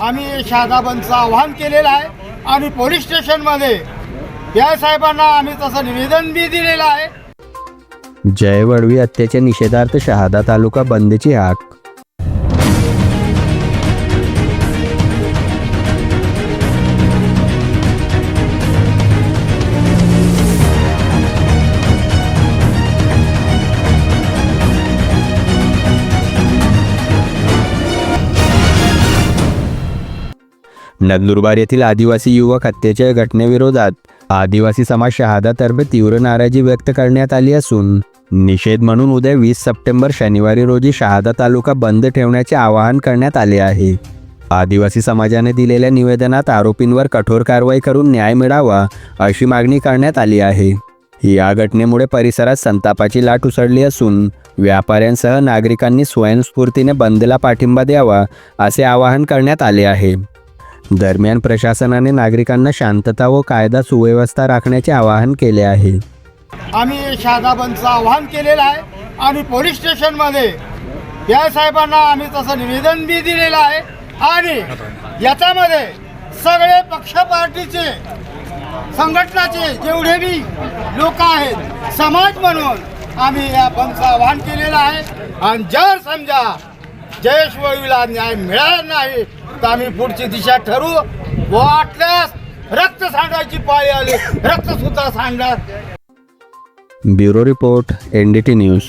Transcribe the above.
आम्ही शहादाबंदचं आव्हान केलेलं आहे. आणि पोलीस स्टेशनमध्ये या साहेबांना आम्ही तसं निवेदन बी दिलेलं आहे. जय वडवी हत्येच्या निषेधार्थ शहादा तालुका बंदची हाक नंदुरबार येथील आदिवासी युवक हत्येच्या घटनेविरोधात आदिवासी समाज शहादातर्फे तीव्र नाराजी व्यक्त करण्यात आली असून निषेध म्हणून उद्या वीस सप्टेंबर शनिवारी रोजी शहादा तालुका बंद ठेवण्याचे आवाहन करण्यात आले आहे. आदिवासी समाजाने दिलेल्या निवेदनात आरोपींवर कठोर कारवाई करून न्याय मिळावा अशी मागणी करण्यात आली आहे. या घटनेमुळे परिसरात संतापाची लाट उसळली असून व्यापाऱ्यांसह नागरिकांनी स्वयंस्फूर्तीने बंदला पाठिंबा द्यावा असे आवाहन करण्यात आले आहे. दरम्यान प्रशासनाने नागरिकांना शांतता व कायदा सुव्यवस्था राखण्याचे आवाहन केले आहे. आम्ही शहादाबंदचं आवाहन केलेलं आहे आणि पोलीस स्टेशनमध्ये या साहेबांना आम्ही तसं निवेदन बी दिलेलं आहे आणि याच्यामध्ये सगळे पक्ष पार्टीचे संघटनाचे जेवढे बी लोक आहेत समाज म्हणून आम्ही या बंदचं आवाहन केलेलं आहे. आणि जर समजा जयेश वळवीला न्याय मिळाला नाही तर आम्ही पुढची दिशा ठरवू वाटल्यास रक्त सांडायची पाळी आली. रक्त सुद्धा सांडणार. Bureau report N D T news.